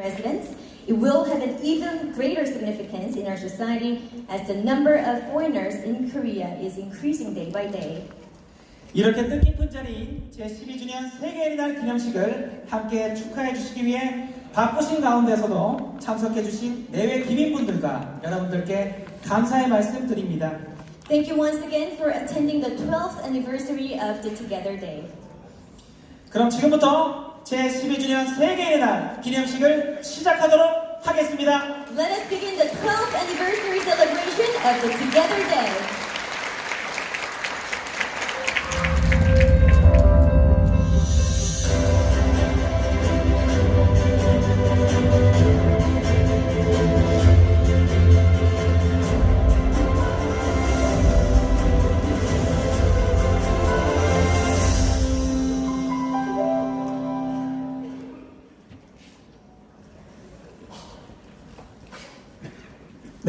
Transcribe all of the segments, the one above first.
residents, it will have an even greater significance in our society as the number of foreigners in Korea is increasing day by day. 이렇게 뜻깊은 자리인 제12주년 세계의 날 기념식을 함께 축하해 주시기 위해 바쁘신 가운데서도 참석해 주신 내외 기민분들과 여러분들께 감사의 말씀 드립니다. Thank you once again for attending the 12th anniversary of the Together Day. 그럼 지금부터 제12주년 세계의 날 기념식을 시작하도록 하겠습니다. Let us begin the 12th anniversary celebration of the Together Day.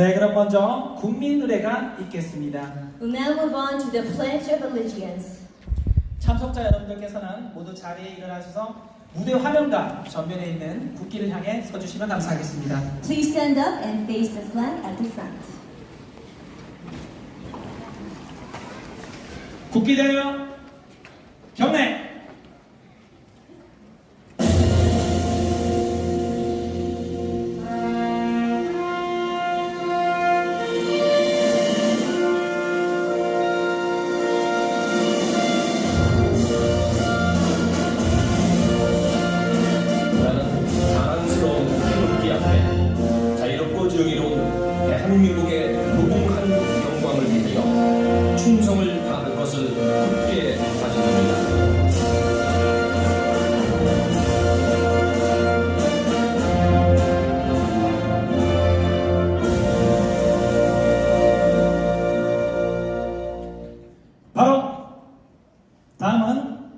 네, 그럼 먼저 국민 노래가 있겠습니다. We'll now move on to the Pledge of Allegiance. 참석자 여러분들께서는 모두 자리에 일어나셔서 무대 화면과 전면에 있는 국기를 향해 서주시면 감사하겠습니다. Please stand up and face the flag at the front. 국기 대여 경례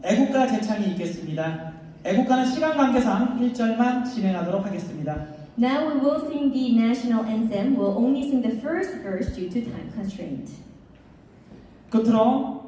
애국가 제창이 있겠습니다. 애국가는 시간 관계상 1절만 진행하도록 하겠습니다. Now we will sing the national anthem. We'll only sing the first verse due to time constraint. 끝으로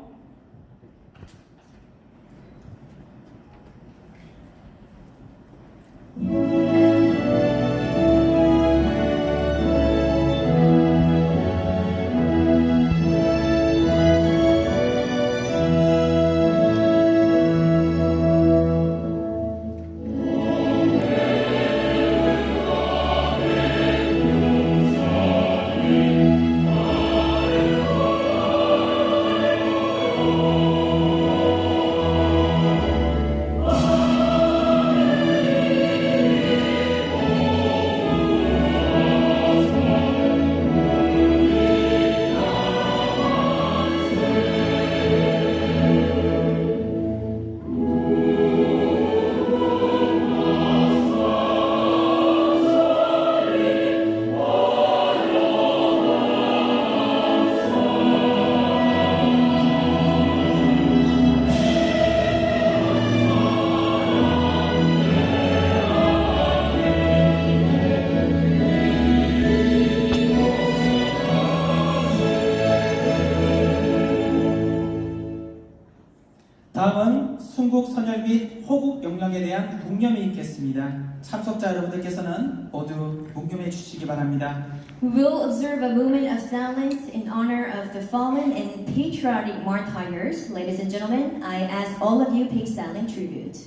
다음은 순국 선열 및 호국 영령에 대한 묵념이 있겠습니다. 참석자 여러분들께서는 모두 묵념해 주시기 바랍니다. We will observe a moment of silence in honor of the fallen and patriotic martyrs. Ladies and gentlemen, I ask all of you pay silent tribute.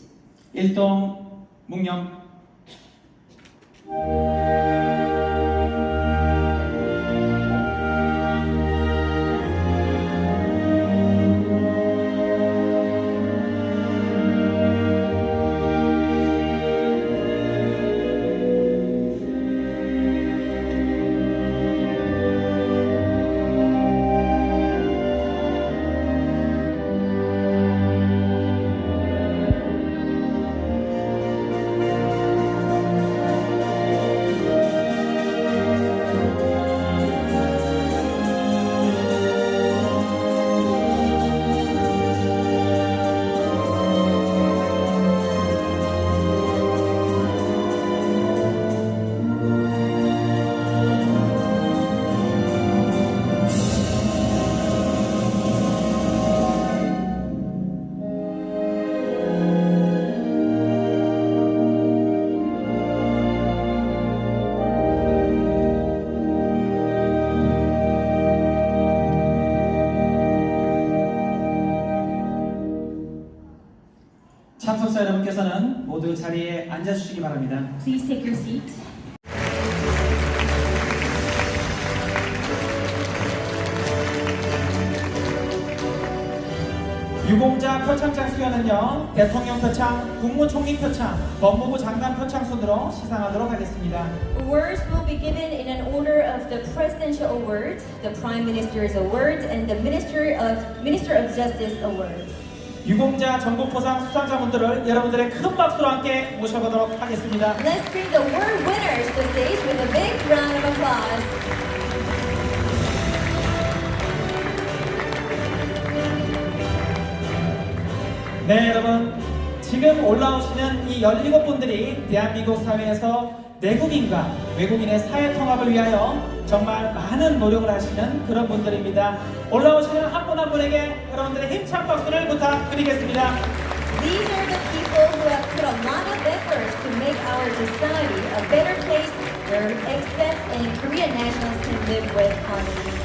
일동 묵념 여러분들께서는 모두 자리에 앉아주시기 바랍니다. Please take your seat. 유공자 표창장 수여는요 대통령 표창, 국무총리 표창, 법무부 장관 표창 순으로 시상하도록 하겠습니다. Awards will be given in an order of the Presidential Award, the Prime Minister's Award, and the Minister of Minister of Justice Award. 유공자 전국포상 수상자분들을 여러분들의 큰 박수로 함께 모셔보도록 하겠습니다. Let's bring the award winners to the stage with a big round of applause. 네 여러분 지금 올라오시는 이 17분들이 대한민국 사회에서 내국인과 외국인의 사회 통합을 위하여 정말 많은 노력을 하시는 그런 분들입니다. 올라오시는 한 분 한 분에게 여러분들의 힘찬 박수를 부탁드리겠습니다. These are the people who have put a lot of efforts to make our society a better place where expats and Korean nationals can live with harmony.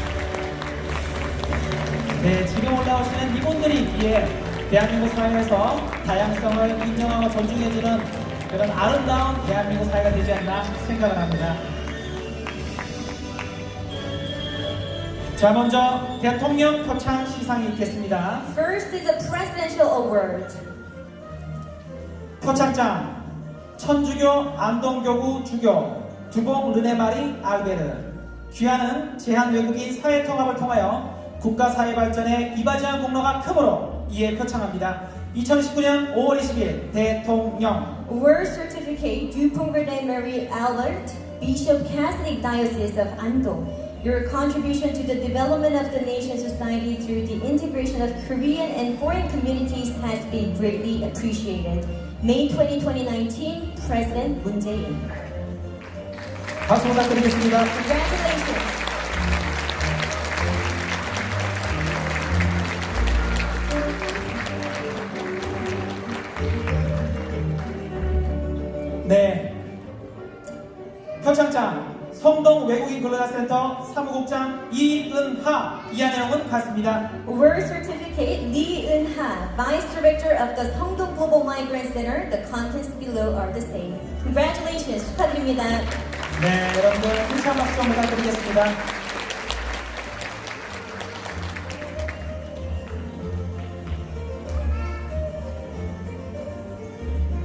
네, 지금 올라오시는 이분들이 위해 대한민국 사회에서 다양성을 인정하고 존중해주는 그런 아름다운 대한민국 사회가 되지 않나 생각을 합니다. 자, 먼저 대통령 표창 시상이 있겠습니다. First is a presidential award. 표창장 천주교 안동교구 주교 두봉 르네마리 알베르 귀하는 제한 외국인 사회 통합을 통하여 국가 사회 발전에 이바지한 공로가 크므로 이에 표창합니다. 2019년 5월 20일 대통령 Award certificate Dupong Rene Marie Albert, Bishop Catholic Diocese of Andong. Your contribution to the development of the nation society through the integration of Korean and foreign communities has been greatly appreciated. May 20, 2019, President Moon Jae-in. 박수 부탁드리겠습니다. Congratulations. 네. 표창장 성동 외국인 근로자센터 사무국장 이은하 이하 내용은 같습니다. Award certificate Lee Eun-ha, Vice Director of the Songdong Global Migrant Center. The contents below are the same. Congratulations. 축하드립니다. 네, 여러분들 힘찬 박수 좀 부탁드리겠습니다.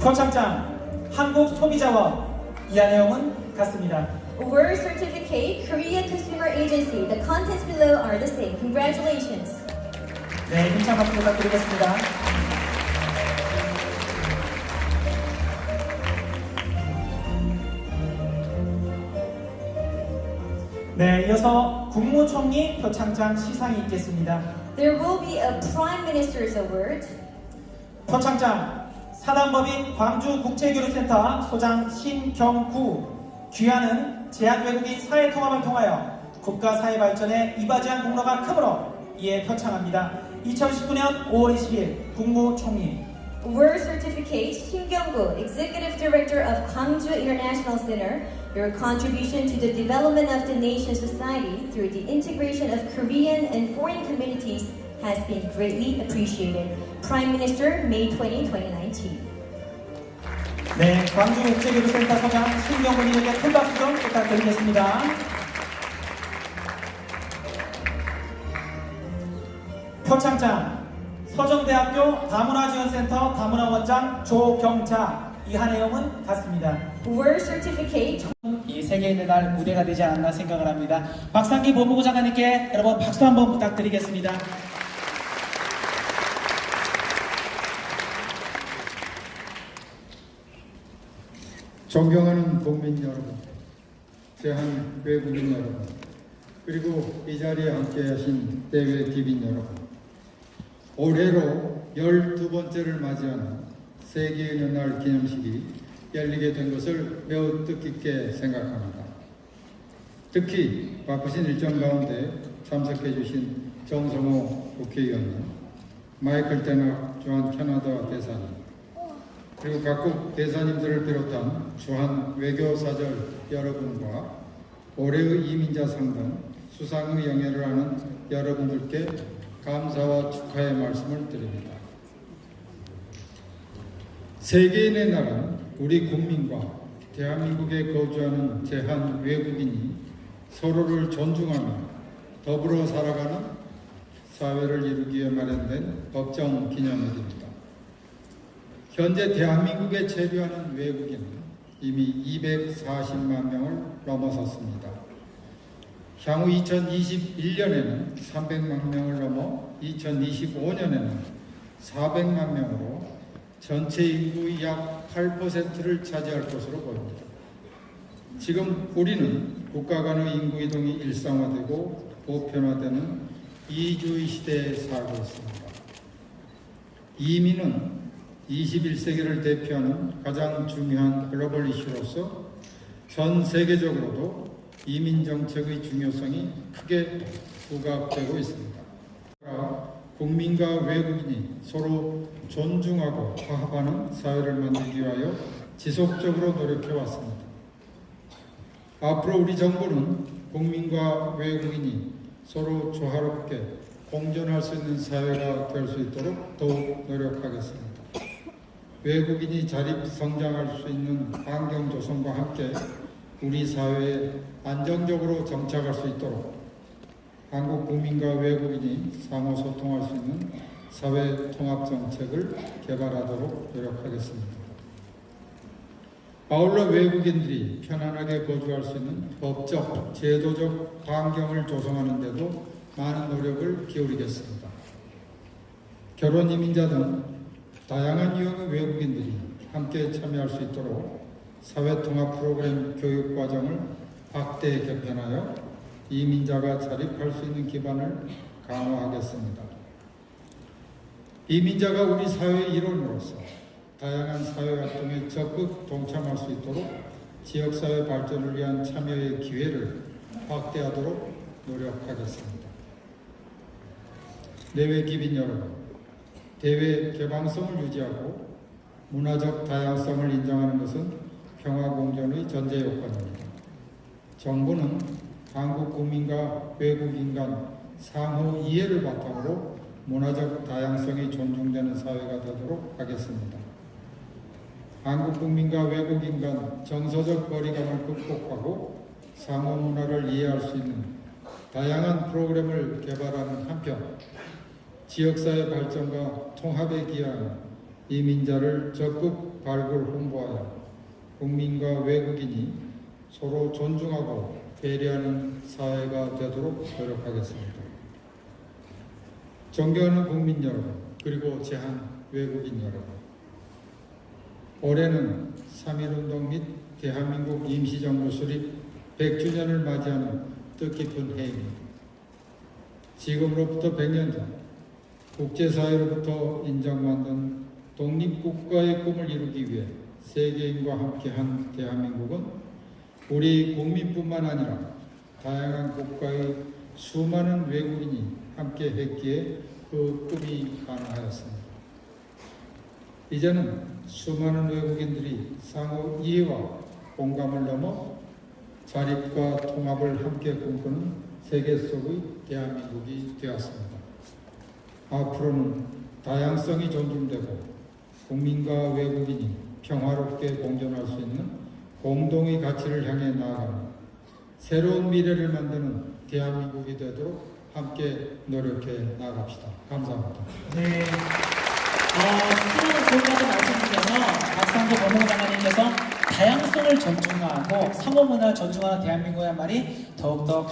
표창장 한국 소비자원 이하 내용은 같습니다. Award certificate, Korea Consumer Agency. The contents below are the same. Congratulations. 네, 힘찬 박수 부탁드리겠습니다. 네, 이어서 국무총리 표창장 시상이 있겠습니다. There will be a Prime Minister's Award. 표창장 사단법인 광주국제교류센터 소장 신경구 귀하는 제한외국인 사회 통합을 통하여 국가 사회 발전에 이바지한 공로가 크므로 이에 표창합니다. 2019년 5월 20일 국무총리 Award certificate, Shin Kyung-gu, Executive Director of Gwangju International Center. Your contribution to the development of the nation society through the integration of Korean and foreign communities has been greatly appreciated. Prime Minister, May 20, 2019. 네, 광주국제교류센터 소장 신경구님에게 큰 박수 좀 부탁드리겠습니다. 표창장 서정대학교 다문화지원센터 다문화원장 조경자 이하 내용은 같습니다. Award certificate, 이 세계인의 날 무대가 되지 않았나 생각을 합니다. 박상기 법무부 장관님께 여러분 박수 한번 부탁드리겠습니다. 존경하는 국민 여러분, 대한 외국인 여러분, 그리고 이 자리에 함께하신 대외 기빈 여러분, 올해로 12번째를 맞이하는 세계인의 날 기념식이 열리게 된 것을 매우 뜻깊게 생각합니다. 특히 바쁘신 일정 가운데 참석해 주신 정성호 국회의원님, 마이클 테너 조한 캐나다 대사님, 그리고 각국 대사님들을 비롯한 주한 외교사절 여러분과 올해의 이민자 상등 수상의 영예를 하는 여러분들께 감사와 축하의 말씀을 드립니다. 세계인의 나라는 우리 국민과 대한민국에 거주하는 제한 외국인이 서로를 존중하며 더불어 살아가는 사회를 이루기 위해 마련된 법정 기념일입니다. 현재 대한민국에 체류하는 외국인은 이미 240만 명을 넘어섰습니다. 향후 2021년에는 300만 명을 넘어 2025년에는 400만 명으로 전체 인구의 약 8%를 차지할 것으로 보입니다. 지금 우리는 국가 간의 인구 이동이 일상화되고 보편화되는 이주의 시대에 살고 있습니다. 이민은 21세기를 대표하는 가장 중요한 글로벌 이슈로서 전 세계적으로도 이민 정책의 중요성이 크게 부각되고 있습니다. 국민과 외국인이 서로 존중하고 화합하는 사회를 만들기 위하여 지속적으로 노력해 왔습니다. 앞으로 우리 정부는 국민과 외국인이 서로 조화롭게 공존할 수 있는 사회가 될 수 있도록 더욱 노력하겠습니다. 외국인이 자립 성장할 수 있는 환경 조성과 함께 우리 사회에 안정적으로 정착할 수 있도록 한국 국민과 외국인이 상호 소통할 수 있는 사회 통합 정책을 개발하도록 노력하겠습니다. 아울러 외국인들이 편안하게 거주할 수 있는 법적, 제도적 환경을 조성하는 데도 많은 노력을 기울이겠습니다. 결혼 이민자 등 다양한 유형의 외국인들이 함께 참여할 수 있도록 사회통합 프로그램 교육 과정을 확대 개편하여 이민자가 자립할 수 있는 기반을 강화하겠습니다. 이민자가 우리 사회의 일원으로서 다양한 사회 활동에 적극 동참할 수 있도록 지역사회 발전을 위한 참여의 기회를 확대하도록 노력하겠습니다. 내외 기빈 여러분, 대외 개방성을 유지하고 문화적 다양성을 인정하는 것은 평화 공존의 전제 요건입니다. 정부는 한국 국민과 외국인 간 상호 이해를 바탕으로 문화적 다양성이 존중되는 사회가 되도록 하겠습니다. 한국 국민과 외국인 간 정서적 거리감을 극복하고 상호 문화를 이해할 수 있는 다양한 프로그램을 개발하는 한편 지역사회 발전과 통합에 기여하는 이민자를 적극 발굴 홍보하여 국민과 외국인이 서로 존중하고 배려하는 사회가 되도록 노력하겠습니다. 존경하는 국민 여러분, 그리고 제한 외국인 여러분. 올해는 3.1운동 및 대한민국 임시정부 수립 100주년을 맞이하는 뜻깊은 해입니다. 지금으로부터 100년 전 국제사회로부터 인정받는 독립국가의 꿈을 이루기 위해 세계인과 함께한 대한민국은 우리 국민뿐만 아니라 다양한 국가의 수많은 외국인이 함께 했기에 그 꿈이 가능하였습니다. 이제는 수많은 외국인들이 상호 이해와 공감을 넘어 자립과 통합을 함께 꿈꾸는 세계 속의 대한민국이 되었습니다. 앞으로는 다양성이 존중되고 국민과 외국인이 평화롭게 공존할 수 있는 공동의 가치를 향해 나아가는 새로운 미래를 만드는 대한민국이 되도록 함께 노력해 나갑시다. 감사합니다. 네. 어, 수많은 말씀드려서 박상도 법무장관님께서 다양성을 존중하고 상호문화를 존중하는 대한민국의 말이 더욱더